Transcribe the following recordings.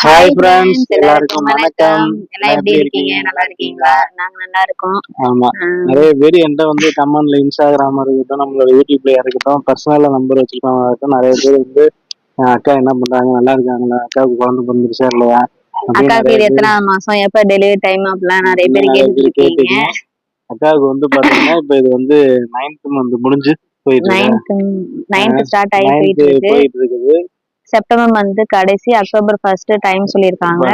Hi friends எல்லாருக்கும் வணக்கம். எல்லாம் எப்படி இருக்கீங்க? நல்லா இருக்கீங்களா? நாங்க நல்லா இருக்கோம். ஆமா. நிறைய பேர் என்கிட்ட வந்து கமெண்ட்ல இன்ஸ்டாகிராம் இருக்கட்டும் நம்மளோட யூடியூப்ல இருக்கட்டும் பர்சனலா நம்பர் வச்சிருக்கவங்க இருக்கட்டும் நிறைய பேர் வந்து அக்கா என்ன பண்றாங்க? நல்லா இருக்காங்களா? அக்காவுக்கு குழந்தை பிறந்துருச்சா இல்லையா? அக்காவுக்கு இது பேர் எத்தனாவது மாசம்? எப்ப டெலிவரி டைம் அப்படிலாம் நிறைய பேர் கேட்டீங்க அக்காவுக்கு வந்து பாத்தீங்கன்னா இப்ப இது வந்து நைன்த் மந்த் முடிஞ்சு போயிட்டு நைன்த் நைன்த் ஸ்டார்ட் ஆகி போயிட்டு இருக்குது. செப்டம்பர் மந்த் கடைசி அக்டோபர் ஃபர்ஸ்ட் டைம் சொல்லியிருக்காங்க.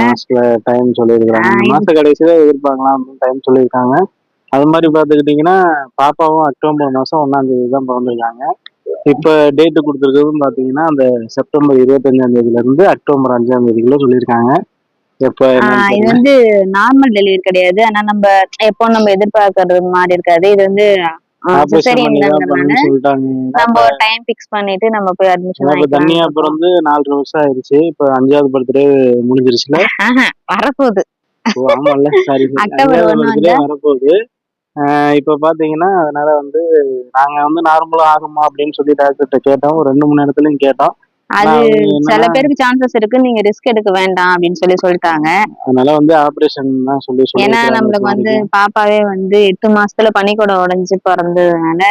டைம் சொல்லியிருக்காங்க மாச கடைசியில எதிர்பார்க்கலாம் அப்படின்னு டைம் சொல்லியிருக்காங்க. அது மாதிரி பார்த்துக்கிட்டிங்கன்னா பாப்பாவும் அக்டோபர் மாசம் ஒன்னாம் தேதி தான் பிறந்திருக்காங்க. இப்போ டேட்டு கொடுத்துருக்கிறதும் பார்த்தீங்கன்னா அந்த செப்டம்பர் இருபத்தஞ்சாம் தேதியில இருந்து அக்டோபர் அஞ்சாம் தேதிக்குள்ள சொல்லியிருக்காங்க. இது வந்து நார்மல் டெலிவரி கிடையாது. ஆனா நம்ம எப்போ நம்ம எதிர்பார்க்கறது மாதிரி இருக்காது. இது வந்து நம்ம டைம் பிக்ஸ் பண்ணிட்டு நம்ம போய் அட்மிஷன் இப்போ தனியா பிறந்து நாலு வருஷம் ஆயிடுச்சு. இப்போ அஞ்சாவது பர்த்டே முடிஞ்சிருச்சுல? வரப்போகுது. அக்டோபர் வரப்போகுது. இப்போ பாத்தீங்கன்னா அதனால வந்து நாங்க வந்து நார்மலா ஆகுமா அப்படின்னு சொல்லி டாக்டர்கிட்ட கேட்டோம். ரெண்டு மணி நேரத்துலயும் கேட்டோம். அது சில பேருக்கு சான்சஸ் இருக்கு நீங்க ரிஸ்க் எடுக்க வேண்டாம் அப்படின்னு சொல்லி சொல்லிட்டாங்க. அதனால வந்து ஆபரேஷன் தான் சொல்லி ஏன்னா நம்மளுக்கு வந்து பாப்பாவே வந்து எட்டு மாசத்துல பனிக்கூடம் உடைஞ்சு பிறந்ததுனால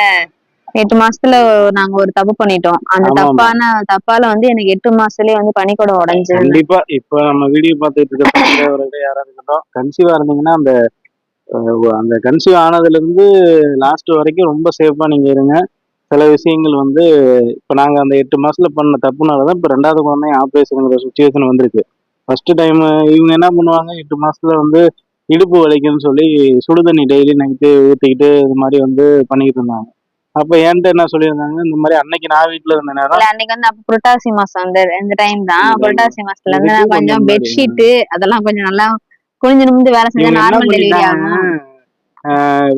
எட்டு மாசத்துல நாங்க ஒரு தப்பு பண்ணிட்டோம். அந்த. தப்பான தப்பால வந்து எனக்கு எட்டு மாசத்துலயே வந்து பனிக்கூடம் உடைஞ்சு கண்டிப்பா இப்ப நம்ம வீடியோ பார்த்துட்டு இருக்க சப்ஸ்கிரைபர்கள் யாரா இருக்கட்டும் கன்சீவா இருந்தீங்கன்னா அந்த அந்த கன்சீவ் ஆனதுல இருந்து லாஸ்ட் வரைக்கும் ரொம்ப சேஃபா நீங்க இருங்க. சில விஷயங்கள் வந்து இப்ப நாங்க அந்த எட்டு மாசத்துல பண்ண தப்புனாலதான் இப்ப ரெண்டாவது குழந்தை ஆபரேஷனுங்கிற சுச்சுவேஷன் வந்திருக்கு. ஃபர்ஸ்ட் டைம் இவங்க என்ன பண்ணுவாங்க எட்டு மாசத்துல வந்து இடுப்பு வலிக்குன்னு சொல்லி சுடுதண்ணி டெய்லி நைட்டு ஊத்திக்கிட்டு இது மாதிரி வந்து பண்ணிக்கிட்டு இருந்தாங்க. அப்ப என்கிட்ட என்ன சொல்லியிருந்தாங்க இந்த மாதிரி அன்னைக்கு நான் வீட்டுல இருந்த நேரம் அன்னைக்கு வந்து அப்ப புரட்டாசி மாசம் அந்த இந்த டைம் தான். புரட்டாசி மாசத்துல இருந்து நான் கொஞ்சம் பெட்ஷீட் அதெல்லாம் கொஞ்சம் நல்லா குனிஞ்சு நிமிந்து வேலை செஞ்சா நார்மல் டெலிவரி ஆகும்.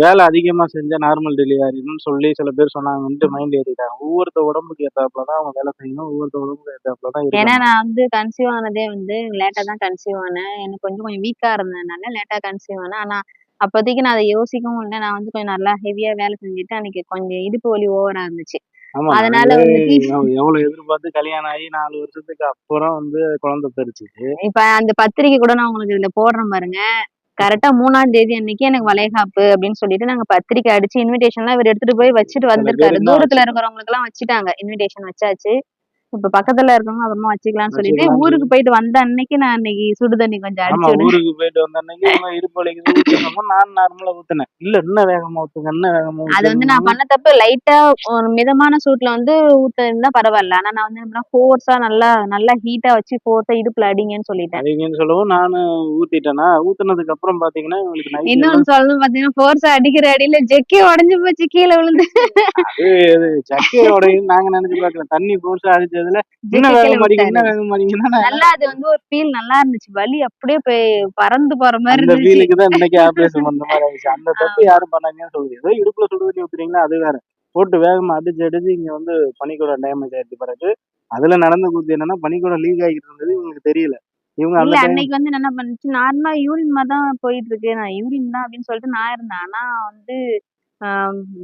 வேலை அதிகமா செஞ்சா நார்மல் டெலிவரின்னு சொல்லி சில பேர் சொன்னாங்கன்ட்டு மைண்ட் ஏறிட்டாங்க. ஒவ்வொருத்த உடம்புக்கு ஏத்தாப்புல தான் அவங்க வேலை செய்யணும். ஒவ்வொருத்த உடம்புக்கு ஏத்தாப்புல தான் ஏன்னா நான் வந்து கன்சீவ் ஆனதே வந்து லேட்டா தான் கன்சீவ் ஆனேன். எனக்கு கொஞ்சம் கொஞ்சம் வீக்கா இருந்ததுனால லேட்டா கன்சீவ் ஆனேன். ஆனா அப்போதைக்கு நான் அதை யோசிக்கவும் இல்லை. நான் வந்து கொஞ்சம் நல்லா ஹெவியா வேலை செஞ்சுட்டு அன்னைக்கு கொஞ்சம் இடுப்பு வலி ஓவரா இருந்துச்சு. அதனால வந்துட்டு எவ்வளவு எதிர்பார்த்து கல்யாணம் ஆகி நாலு வருஷத்துக்கு அப்புறம் வந்து குழந்தை பெருச்சுச்சு. இப்ப அந்த பத்திரிக்கை கூட நான் உங்களுக்கு இதுல போடுறேன் பாருங்க. கரெக்டா மூணாம் தேதி அன்னைக்கு எனக்கு வளைகாப்பு அப்படின்னு சொல்லிட்டு நாங்க பத்திரிக்கை அடிச்சு இன்விடேஷன்லாம் இவர் எடுத்துட்டு போய் வச்சுட்டு வந்திருக்காரு. தூரத்துல இருக்கிறவங்களுக்கு எல்லாம் வச்சுட்டாங்க. இன்விடேஷன் வச்சாச்சு. இப்ப பக்கத்துல இருக்கவங்க அப்புறமா வச்சுக்கலாம்னு சொல்லிட்டு ஊருக்கு போயிட்டு வந்த அன்னைக்கு நான் அன்னைக்கு சுடுதண்ணி கொஞ்சம் ஆமா அடிச்சு ஊருக்கு போயிட்டு வந்த அன்னைக்கு ஊத்தணுமோ? நான் நார்மலா ஊத்துனேன். இல்ல இன்னும் வேகமா ஊத்துங்க இன்னும் வேகமா அது வந்து நான் பண்ண தப்பு லைட்டா ஒரு மிதமான சூட்ல வந்து ஊத்திருந்தா பரவாயில்ல. ஆனா நான் வந்து ஃபோர்ஸா நல்லா நல்லா ஹீட்டா வச்சு ஃபோர்ஸா இடுப்புல அடிங்கன்னு சொல்லிட்டேன். அதிகன்னு சொல்லவும் நானும் ஊத்திட்டேனா? ஊத்துனதுக்கு அப்புறம் பாத்தீங்கன்னா இவங்களுக்கு நைட் இன்னொன்னு சொல்லணும் பாத்தீங்கன்னா ஃபோர்ஸா அடிக்கிற அடியில ஜெக்கி உடைஞ்சு போச்சு கீழே விழுந்து. அது சக்கையோடையும் நாங்க நினைச்சு பார்க்கல. தண்ணி போர்ஸா அடிச்சதுல இன்னும் ஜெக்கி வேக மாட்டீங்க மாட்டீங்கன்னா நல்லா அது வந்து ஒரு ஃபீல் நல்லா இருந்துச்சு. வலி அப்படியே போய் பறந்து போற மாதிரி இருந்துச்சு. ஃபீலுக்கு தான் இன்னைக்கு ஆபரேஷன் பண்ற மாதிரி ஆயிடுச்சு. அந்த தப்பு யாரும் பண்ணாங்கன்னு சொல்லுது. ஏதோ இடுப்புல சுடு தண்ணி ஊத்துறீங்களா? அது வேற. போட்டு வேகமா அடிச்சு அடிச்சு இங்க வந்து பனிக்கூட டேமேஜ் ஆயிடுச்சு பிறகு அதுல நடந்த கூத்து என்னன்னா பனிக்கூட லீக் ஆகிட்டு இருந்தது. இவங்களுக்கு தெரியல. இவங்க இல்ல அன்னைக்கு வந்து என்ன பண்ணுச்சு? நார்மலா யூரின் மாதிரி தான் போயிட்டு இருக்கு. நான் யூரின் தான் அப்படின்னு சொல்லிட்டு நான் இருந்தேன். ஆனா வந்து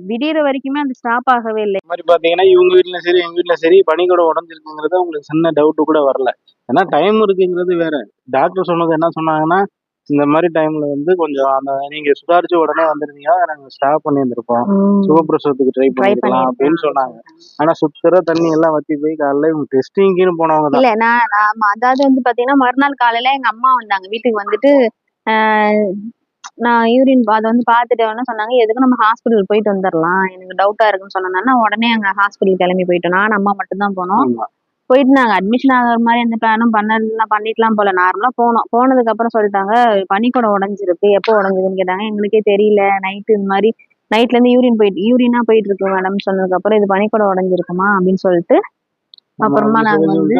விடியற வரைக்குமே அது ஸ்டாப் ஆகவே இல்லை. மாதிரி பாத்தீங்கன்னா இவங்க வீட்ல சரி எங்க வீட்ல சரி பனிக்கூட உடஞ்சிருக்குங்கிறது உங்களுக்கு சின்ன டவுட் கூட வரல. ஏன்னா டைம் இருக்குங்கிறது வேற. டாக்டர் சொன்னது என்ன சொன்னாங்கன்னா இந்த மாதிரி டைம்ல வந்து கொஞ்சம் அந்த நீங்க சுதாரிச்சு உடனே வந்திருந்தீங்கன்னா நாங்க ஸ்டாப் பண்ணி இருந்திருப்போம் சுகப்பிரசவத்துக்கு ட்ரை பண்ணிருக்கலாம் அப்படின்னு சொன்னாங்க. ஆனா சுத்தர தண்ணி எல்லாம் வத்தி போய் காலைல இவங்க டெஸ்டிங்னு போனவங்க இல்ல நான் அதாவது வந்து பாத்தீங்கன்னா மறுநாள் காலையில எங்க அம்மா வந்தாங்க. வீட்டுக்கு வந்துட்டு நான் யூரின் அதை வந்து பார்த்துட்டு உடனே சொன்னாங்க எதுக்கு நம்ம ஹாஸ்பிட்டல் போயிட்டு வந்துடலாம் எனக்கு டவுட்டா இருக்குன்னு சொன்னதுனால உடனே அங்க ஹாஸ்பிட்டல் கிளம்பி போயிட்டோம். நான் அம்மா மட்டும் தான் போனோம். போயிட்டு நாங்க அட்மிஷன் ஆகுற மாதிரி எந்த பிளானும் பண்ணலாம் பண்ணிக்கலாம் போல. நார்மலா போனோம். போனதுக்கு அப்புறம் சொல்லிட்டாங்க பனிக்கூடம் உடஞ்சிருக்கு. எப்போ உடஞ்சதுன்னு கேட்டாங்க. எங்களுக்கே தெரியல. நைட்டு இந்த மாதிரி நைட்ல இருந்து யூரின் போயிட்டு யூரினா போயிட்டு இருக்கு மேடம் சொன்னதுக்கு அப்புறம் இது பனிக்கூடம் உடஞ்சிருக்குமா? அப்படின்னு சொல்லிட்டு அப்புறமா நாங்க வந்து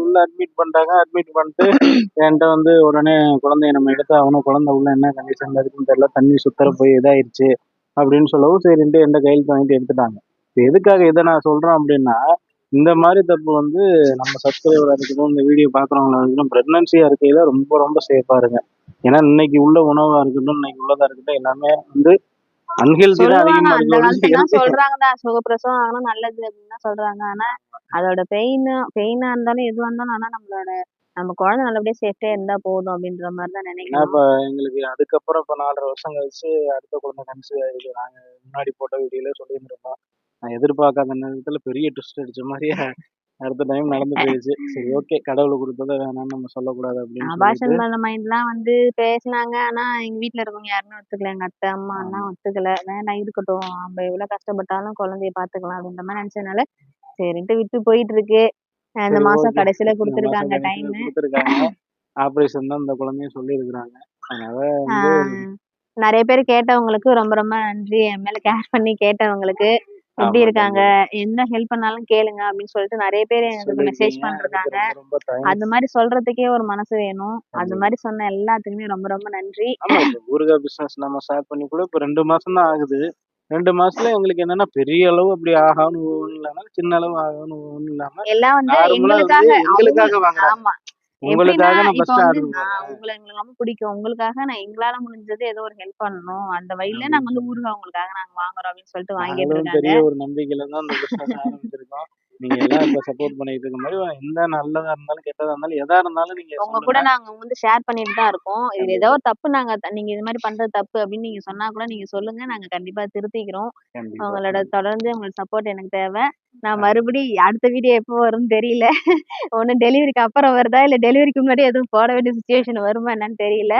உள்ள அட்மிட் பண்ணிட்டாங்க. அட்மிட் பண்ணிட்டு என்கிட்ட வந்து உடனே குழந்தைய நம்ம எடுத்து அவனும் குழந்தை உள்ள என்ன கண்டிஷன்ல இருக்குன்னு தெரியல. தண்ணி சுத்தர போய் இதாயிருச்சு அப்படின்னு சொல்லவும் சரின்ட்டு என்கிட்ட கையெழுத்து வாங்கிட்டு எடுத்துட்டாங்க. இப்ப எதுக்காக இதை நான் சொல்றேன் அப்படின்னா இந்த மாதிரி தப்பு வந்து நம்ம சப்ஸ்கிரைபரா இருக்கட்டும் இந்த வீடியோ பாக்குறவங்களா இருக்கட்டும் பிரெக்னன்சியா இருக்கையில ரொம்ப ரொம்ப சேஃபா இருங்க. ஏன்னா இன்னைக்கு உள்ள உணவா இருக்கட்டும் இன்னைக்கு உள்ளதா இருக்கட்டும் எல்லாமே வந்து அன்ஹெல்தி தான் அதிகமா இருக்கு சுகப்பிரசவம் ஆகணும் நல்லது அப்படின்னு தான் சொல்றாங்க. ஆனா அதோட பெயின் பெயினா இருந்தாலும் எதுவா இருந்தாலும் ஆனா நம்மளோட நம்ம குழந்தை நல்லபடியா சேஃப்டியா இருந்தா போதும் அப்படின்ற மாதிரி தான் இப்ப எங்களுக்கு அதுக்கப்புறம் இப்ப நாலரை வருஷம் கழிச்சு அடுத்த குழந்தை கன்சீவ் ஆயிருக்கு. நாங்க முன்னாடி போட்ட வீடியோல சொல்லியிருந்திருப்போம். நான் எதிர்பார்க்காத நேரத்துல பெரிய ட்விஸ்ட் அடிச்ச மாதிரி அடுத்த டைம் நடந்து போயிடுச்சு. சரி ஓகே கடவுள் கொடுத்ததை வேணாம்னு நம்ம சொல்லக்கூடாது அப்படின்னு அபாஷன் பண்ண மைண்ட்லாம் வந்து பேசினாங்க. ஆனா எங்க வீட்ல இருக்கவங்க யாருமே ஒத்துக்கல. எங்க அத்தை அம்மா எல்லாம் ஒத்துக்கல. வேண்டாம் இருக்கட்டும். நம்ம எவ்வளவு கஷ்டப்பட்டாலும் குழந்தைய பாத்துக்கலாம் அப்படின்ற மாதிரி நினைச்சதுனால சரின்ட்டு விட்டு போயிட்டு இருக்கு இந்த மாசம். கடைசியில கொடுத்துருக்காங்க. டைம் ஆபரேஷன் தான் இந்த குழந்தையும் சொல்லியிருக்கிறாங்க. அதனால வந்து நிறைய பேர் கேட்டவங்களுக்கு ரொம்ப ரொம்ப நன்றி. என் மேல கேர் பண்ணி கேட்டவங்களுக்கு. எப்படி இருக்காங்க என்ன ஹெல்ப் பண்ணாலும் கேளுங்க அப்படின்னு சொல்லிட்டு நிறைய பேர் எனக்கு மெசேஜ். பண்றாங்க. அந்த மாதிரி சொல்றதுக்கே ஒரு மனசு வேணும். கண்டிப்பா. மாதிரி சொன்ன எல்லாத்துக்குமே ரொம்ப ரொம்ப நன்றி. ஊறுகாய் பிசினஸ் நம்ம ஸ்டார்ட் பண்ணி கூட இப்ப ரெண்டு மாசம் தான் ஆகுது. ரெண்டு மாசத்துல எங்களுக்கு என்னன்னா பெரிய அளவு அப்படி ஆகான்னு ஒண்ணும் இல்லாம சின்ன அளவு ஆகான்னு ஒண்ணும் இல்லாம எல்லாம் வந்து எங்களுக்காக வாங்குறாங்க. ஆமா. உங்களுக்காக நான் ஃபர்ஸ்ட் உங்களை எங்களுக்கு ரொம்ப பிடிக்கும். உங்களுக்காக நான் எங்களால முடிஞ்சது ஏதோ ஒரு ஹெல்ப் பண்ணணும். அந்த வழியில. நாங்க வந்து ஊருகா உங்களுக்காக நாங்க வாங்குறோம் அப்படின்னு சொல்லிட்டு வாங்கிட்டு பெரிய ஒரு நம்பிக்கையில தான் இந்த பிசினஸ் ஆரம்பிச்சிருக்கோம். நீங்க எல்லாம் இப்ப சப்போர்ட் பண்ணிட்டு இருக்க மாதிரி எந்த நல்லதா இருந்தாலும் கெட்டதா இருந்தாலும் எதா இருந்தாலும் நீங்க உங்க கூட நாங்க வந்து ஷேர் பண்ணிட்டு தான் இருக்கோம். கண்டிப்பா. ஏதோ ஒரு தப்பு நாங்க நீங்க இது மாதிரி பண்றது தப்பு அப்படின்னு நீங்க சொன்னா கூட நீங்க சொல்லுங்க. நாங்க கண்டிப்பா திருத்திக்கிறோம். உங்களோட தொடர்ந்து உங்களுக்கு சப்போர்ட் எனக்கு தேவை. நான் ஆமா. மறுபடி அடுத்த வீடியோ எப்போ வரும்னு தெரியல. ஒண்ணு டெலிவரிக்கு அப்புறம் வருதா? இல்ல டெலிவரிக்கு முன்னாடி எதுவும் போட வேண்டிய சுச்சுவேஷன் வருமா என்னன்னு தெரியல.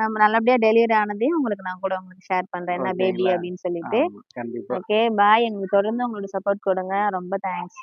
நம்ம நல்லபடியா டெலிவரி ஆனதையும் உங்களுக்கு நான் கூட உங்களுக்கு ஷேர் பண்றேன். என்ன பேபி? அப்படின்னு சொல்லிட்டு. ஓகே பாய் எங்களுக்கு தொடர்ந்து உங்களோட சப்போர்ட் கொடுங்க. ரொம்ப தேங்க்ஸ்